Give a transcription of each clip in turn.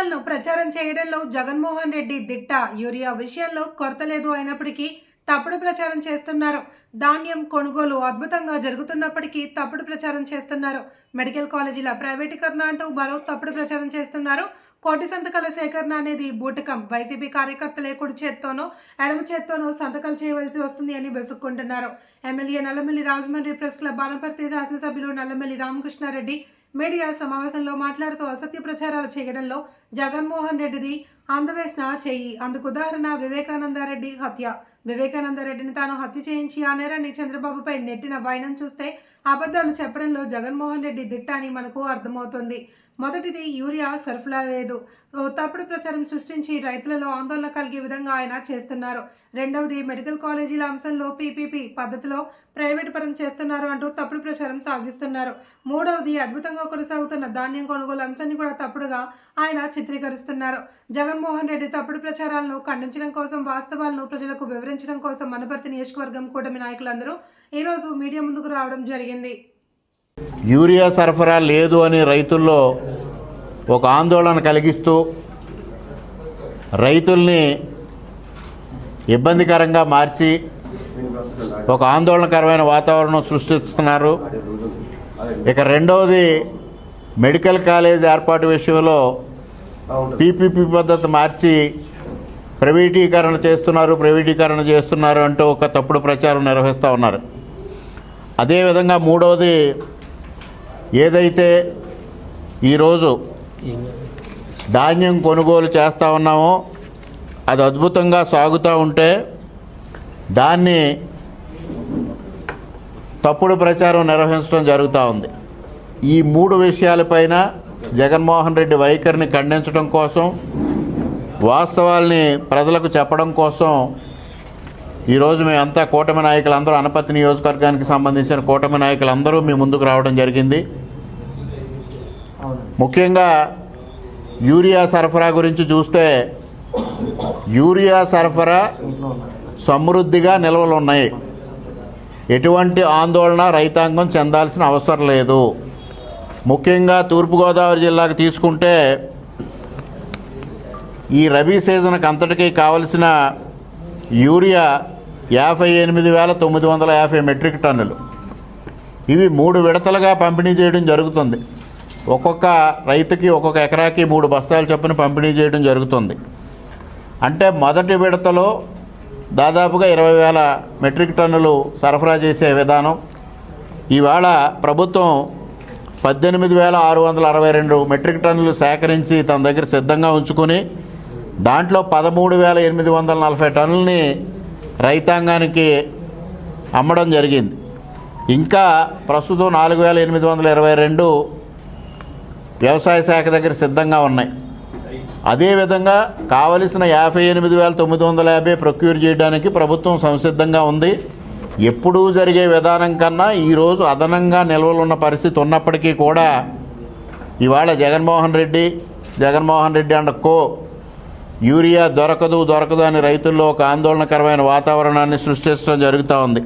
విషయాలను ప్రచారం చేయడంలో జగన్మోహన్ రెడ్డి దిట్ట యూరియా విషయంలో కొరత లేదు అయినప్పటికీ తప్పుడు ప్రచారం చేస్తున్నారు. ధాన్యం కొనుగోలు అద్భుతంగా జరుగుతున్నప్పటికీ తప్పుడు ప్రచారం చేస్తున్నారు. మెడికల్ కాలేజీల ప్రైవేటీకరణ అంటూ మరో తప్పుడు ప్రచారం చేస్తున్నారు. కోటి సంతకాల సేకరణ అనేది బూటకం. వైసీపీ కార్యకర్తలే కుడి చేత్తోనో ఎడమ చేత్తోనో సంతకాలు చేయవలసి వస్తుంది అని బెసుక్కుంటున్నారు MLA Nallamalli Rajahmundry press club Balaparthi శాసనసభ్యులు నల్లమల్లి రామకృష్ణారెడ్డి మీడియా సమావేశంలో మాట్లాడుతూ అసత్య ప్రచారాలు చేయడంలో జగన్మోహన్ రెడ్డిది అందవేసిన చెయ్యి అందుకు ఉదాహరణ వివేకానందారెడ్డి హత్య. వివేకానందరెడ్డిని తాను హత్య చేయించి ఆ నేరాన్ని చంద్రబాబుపై నెట్టిన వైనం చూస్తే అబద్ధాలు చెప్పడంలో జగన్మోహన్ రెడ్డి దిట్ట అని మనకు అర్థమవుతుంది. మొదటిది యూరియా సరఫరా లేదు తప్పుడు ప్రచారం సృష్టించి రైతులలో ఆందోళన కలిగే విధంగా ఆయన చేస్తున్నారు. రెండవది మెడికల్ కాలేజీల అంశంలో పీపీపీ పద్ధతిలో ప్రైవేటు పరం చేస్తున్నారు అంటూ తప్పుడు ప్రచారం సాగిస్తున్నారు. మూడవది అద్భుతంగా కొనసాగుతున్న ధాన్యం కొనుగోలు అంశాన్ని కూడా తప్పుడుగా ఆయన చిత్రీకరిస్తున్నారు. జగన్మోహన్ రెడ్డి తప్పుడు ప్రచారాలను ఖండించడం కోసం వాస్తవాలను ప్రజలకు వివరించడం కోసం మనపర్తి నియోజకవర్గం కూటమి నాయకులందరూ ఈరోజు మీడియా ముందుకు రావడం జరిగింది. యూరియా సరఫరా లేదు అని రైతుల్లో ఒక ఆందోళన కలిగిస్తూ రైతుల్ని ఇబ్బందికరంగా మార్చి ఒక ఆందోళనకరమైన వాతావరణం సృష్టిస్తున్నారు. ఇక రెండవది మెడికల్ కాలేజ్ ఏర్పాటు విషయంలో పీపీపీ పద్ధతి మార్చి ప్రైవేటీకరణ చేస్తున్నారు ప్రైవేటీకరణ చేస్తున్నారు అంటూ ఒక తప్పుడు ప్రచారం నిర్వహిస్తూ ఉన్నారు. అదేవిధంగా మూడవది ఏదైతే ఈరోజు ధాన్యం కొనుగోలు చేస్తూ ఉన్నామో అది అద్భుతంగా సాగుతూ ఉంటే దాన్ని తప్పుడు ప్రచారం నిర్వహించడం జరుగుతూ ఉంది. ఈ మూడు విషయాలపైన జగన్మోహన్ రెడ్డి వైఖరిని ఖండించడం కోసం వాస్తవాల్ని ప్రజలకు చెప్పడం కోసం ఈరోజు మేమంతా కూటమి నాయకులందరూ అనపతి నియోజకవర్గానికి సంబంధించిన కూటమి నాయకులందరూ మీ ముందుకు రావడం జరిగింది. ముఖ్యంగా యూరియా సరఫరా గురించి చూస్తే యూరియా సరఫరా సమృద్ధిగా నిల్వలు ఉన్నాయి. ఎటువంటి ఆందోళన రైతాంగం చెందాల్సిన అవసరం లేదు. ముఖ్యంగా తూర్పుగోదావరి జిల్లాకు తీసుకుంటే ఈ రబీ సీజన్కి అంతటికీ కావలసిన యూరియా యాభై ఎనిమిది వేల తొమ్మిది వందల యాభై మెట్రిక్ టన్నులు. ఇవి మూడు విడతలుగా పంపిణీ చేయడం జరుగుతుంది. ఒక్కొక్క రైతుకి ఒక్కొక్క ఎకరాకి మూడు బస్తాలు చొప్పున పంపిణీ చేయడం జరుగుతుంది. అంటే మొదటి విడతలో దాదాపుగా ఇరవై వేల మెట్రిక్ టన్నులు సరఫరా చేసే విధానం. ఇవాళ ప్రభుత్వం పద్దెనిమిది వేల ఆరు వందల అరవై రెండు మెట్రిక్ టన్నులు సేకరించి తన దగ్గర సిద్ధంగా ఉంచుకుని దాంట్లో పదమూడు వేల ఎనిమిది వందల నలభై టన్నులని రైతాంగానికి అమ్మడం జరిగింది. ఇంకా ప్రస్తుతం నాలుగు వేల ఎనిమిది వందల ఇరవై రెండు వ్యవసాయ శాఖ దగ్గర సిద్ధంగా ఉన్నాయి. అదేవిధంగా కావలసిన యాభై ఎనిమిది వేల తొమ్మిది వందల యాభై ప్రొక్యూర్ చేయడానికి ప్రభుత్వం సంసిద్ధంగా ఉంది. ఎప్పుడూ జరిగే విధానం కన్నా ఈరోజు అదనంగా నిల్వలున్న పరిస్థితి ఉన్నప్పటికీ కూడా ఇవాళ Jaganmohan Reddy Jaganmohan Reddy and co urea దొరకదు దొరకదు అని రైతుల్లో ఒక ఆందోళనకరమైన వాతావరణాన్ని సృష్టించడం జరుగుతూ ఉంది.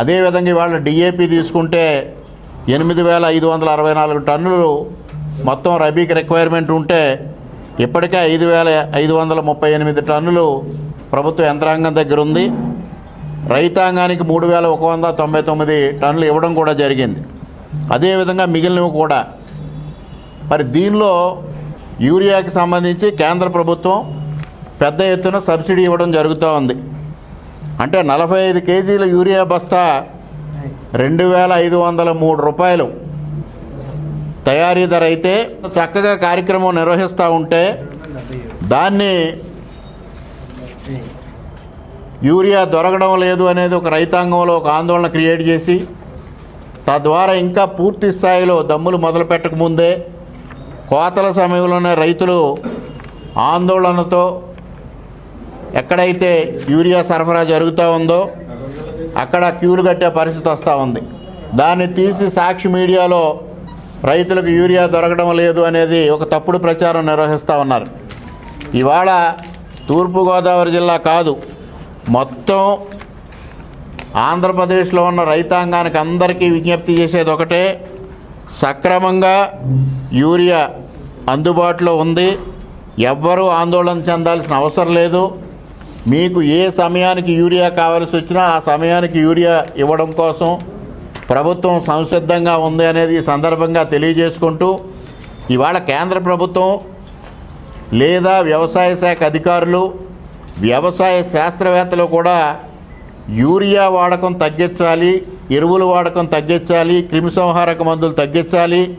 అదేవిధంగా ఇవాళ డిఏపి తీసుకుంటే ఎనిమిది వేల ఐదు వందల అరవై నాలుగు టన్నులు మొత్తం రబీకి రిక్వైర్మెంట్ ఉంటే ఇప్పటికే ఐదు వేల ఐదు వందల ముప్పై ఎనిమిది టన్నులు ప్రభుత్వ యంత్రాంగం దగ్గర ఉంది. రైతాంగానికి మూడు వేల ఒక వంద తొంభై తొమ్మిది టన్నులు ఇవ్వడం కూడా జరిగింది. అదేవిధంగా మిగిలినవి కూడా. మరి దీనిలో యూరియాకి సంబంధించి కేంద్ర ప్రభుత్వం పెద్ద ఎత్తున సబ్సిడీ ఇవ్వడం జరుగుతూ ఉంది. అంటే నలభై ఐదు కేజీల యూరియా బస్తా రెండు వేల ఐదు వందల మూడు రూపాయలు. తయారీ ధర అయితే చక్కగా కార్యక్రమం నిర్వహిస్తూ ఉంటే దాన్ని యూరియా దొరకడం లేదు అనేది ఒక రైతాంగంలో ఒక ఆందోళన క్రియేట్ చేసి తద్వారా ఇంకా పూర్తి స్థాయిలో దమ్ములు మొదలు పెట్టకముందే కోతల సమయంలోనే రైతులు ఆందోళనతో ఎక్కడైతే యూరియా సరఫరా జరుగుతూ ఉందో అక్కడ క్యూలు కట్టే పరిస్థితి వస్తూ ఉంది. దాన్ని తీసి సాక్షి మీడియాలో రైతులకు యూరియా దొరకడం లేదు అనేది ఒక తప్పుడు ప్రచారం నిర్వహిస్తూ ఉన్నారు. ఇవాళ తూర్పుగోదావరి జిల్లా కాదు మొత్తం ఆంధ్రప్రదేశ్లో ఉన్న రైతాంగానికి అందరికీ విజ్ఞప్తి చేసేది ఒకటే సక్రమంగా యూరియా అందుబాటులో ఉంది. ఎవ్వరూ ఆందోళన చెందాల్సిన అవసరం లేదు. మీకు ఏ సమయానికి యూరియా కావాల్సి వచ్చినా ఆ సమయానికి యూరియా ఇవ్వడం కోసం ప్రభుత్వం సంసిద్ధంగా ఉంది అనేది ఈ సందర్భంగా తెలియజేసుకుంటూ ఇవాళ కేంద్ర ప్రభుత్వం లేదా వ్యవసాయ శాఖ అధికారులు వ్యవసాయ శాస్త్రవేత్తలు కూడా యూరియా వాడకం తగ్గించాలి ఎరువుల వాడకం తగ్గించాలి క్రిమిసంహారక మందులు తగ్గించాలి.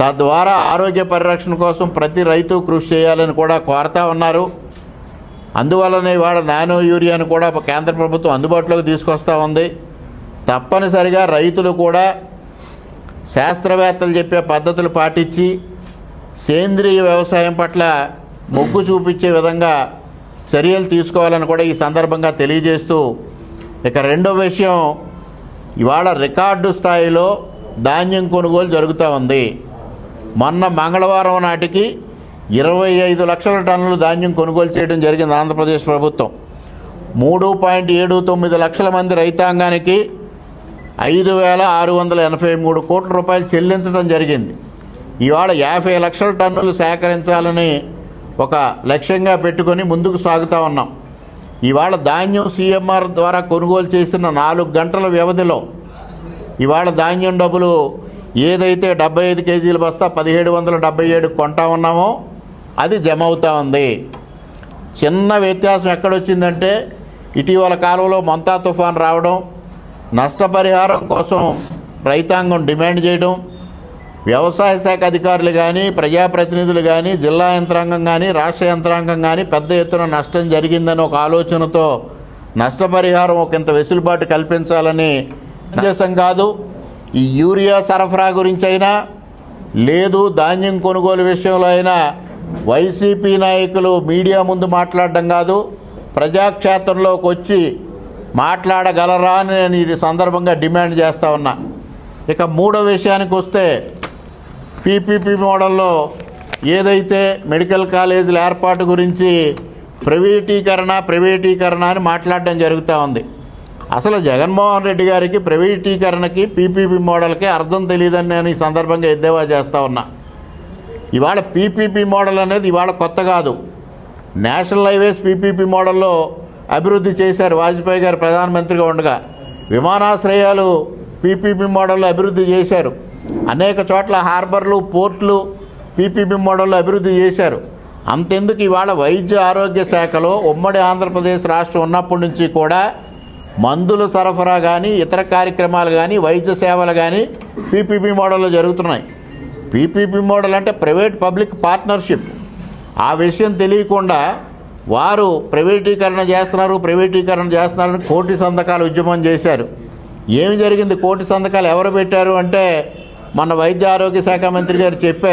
తద్వారా ఆరోగ్య పరిరక్షణ కోసం ప్రతి రైతు కృషి చేయాలని కూడా కోరుతా ఉన్నారు. అందువల్లనే ఇవాళ నానో యూరియాను కూడా కేంద్ర ప్రభుత్వం అందుబాటులోకి తీసుకొస్తూ ఉంది. తప్పనిసరిగా రైతులు కూడా శాస్త్రవేత్తలు చెప్పే పద్ధతులు పాటించి సేంద్రియ వ్యవసాయం పట్ల మొగ్గు చూపించే విధంగా చర్యలు తీసుకోవాలని కూడా ఈ సందర్భంగా తెలియజేస్తూ ఇక రెండో విషయం ఇవాళ రికార్డు స్థాయిలో ధాన్యం కొనుగోలు జరుగుతూ ఉంది. మొన్న మంగళవారం నాటికి ఇరవై ఐదు లక్షల టన్నులు ధాన్యం కొనుగోలు చేయడం జరిగింది ఆంధ్రప్రదేశ్ ప్రభుత్వం. మూడు పాయింట్ ఏడు తొమ్మిది లక్షల మంది రైతాంగానికి ఐదు వేల ఆరు వందల ఎనభై మూడు కోట్ల రూపాయలు చెల్లించడం జరిగింది. ఇవాళ యాభై లక్షల టన్నులు సేకరించాలని ఒక లక్ష్యంగా పెట్టుకొని ముందుకు సాగుతూ ఉన్నాం. ఇవాళ ధాన్యం సీఎంఆర్ ద్వారా కొనుగోలు చేసిన నాలుగు గంటల వ్యవధిలో ఇవాళ ధాన్యం డబ్బులు ఏదైతే డెబ్బై ఐదు కేజీల బస్తా పదిహేడు వందల డెబ్బై ఏడు కొంటా ఉన్నామో అది జమ అవుతా ఉంది. చిన్న వ్యత్యాసం ఎక్కడొచ్చిందంటే ఇటీవల కాలంలో మొంతా తుఫాన్ రావడం నష్టపరిహారం కోసం రైతాంగం డిమాండ్ చేయడం వ్యవసాయ శాఖ అధికారులు కానీ ప్రజాప్రతినిధులు కానీ జిల్లా యంత్రాంగం కానీ రాష్ట్ర యంత్రాంగం కానీ పెద్ద ఎత్తున నష్టం జరిగిందని ఒక ఆలోచనతో నష్టపరిహారం ఒక ఇంత వెసులుబాటు కల్పించాలని ఉద్దేశం కాదు. ఈ యూరియా సరఫరా గురించి అయినా లేదు ధాన్యం కొనుగోలు విషయంలో అయినా వైసీపీ నాయకులు మీడియా ముందు మాట్లాడడం కాదు ప్రజాక్షేత్రంలోకి వచ్చి మాట్లాడగలరా అని నేను ఈ సందర్భంగా డిమాండ్ చేస్తా ఉన్నా. ఇక మూడో విషయానికి వస్తే పీపీపీ మోడల్లో ఏదైతే మెడికల్ కాలేజీల ఏర్పాటు గురించి ప్రైవేటీకరణ ప్రైవేటీకరణ అని మాట్లాడడం జరుగుతూ ఉంది అసలు జగన్మోహన్ రెడ్డి గారికి ప్రైవేటీకరణకి పీపీపీ మోడల్కి అర్థం తెలియదని నేను ఈ సందర్భంగా ఎద్దేవా చేస్తూ ఉన్నా ఇవాళ పీపీపీ మోడల్ అనేది ఇవాళ కొత్త కాదు నేషనల్ హైవేస్ పీపీపీ మోడల్లో అభివృద్ధి చేశారు వాజ్పేయి గారు ప్రధానమంత్రిగా ఉండగా విమానాశ్రయాలు పీపీపీ మోడల్లో అభివృద్ధి చేశారు అనేక చోట్ల హార్బర్లు పోర్ట్లు పీపీబీ మోడల్లో అభివృద్ధి చేశారు. అంతెందుకు ఇవాళ వైద్య ఆరోగ్య శాఖలో ఉమ్మడి ఆంధ్రప్రదేశ్ రాష్ట్రం ఉన్నప్పటి నుంచి కూడా మందుల సరఫరా కానీ ఇతర కార్యక్రమాలు కానీ వైద్య సేవలు కానీ పీపీపీ మోడల్లో జరుగుతున్నాయి. పీపీపీ మోడల్ అంటే ప్రైవేట్ పబ్లిక్ పార్ట్నర్షిప్. ఆ విషయం తెలియకుండా వారు ప్రైవేటీకరణ చేస్తున్నారు ప్రైవేటీకరణ చేస్తున్నారని కోటి సంతకాలు ఉద్యమం చేశారు. ఏమి జరిగింది? కోటి సంతకాలు ఎవరు పెట్టారు అంటే మన వైద్య ఆరోగ్య శాఖ మంత్రి గారు చెప్పారు.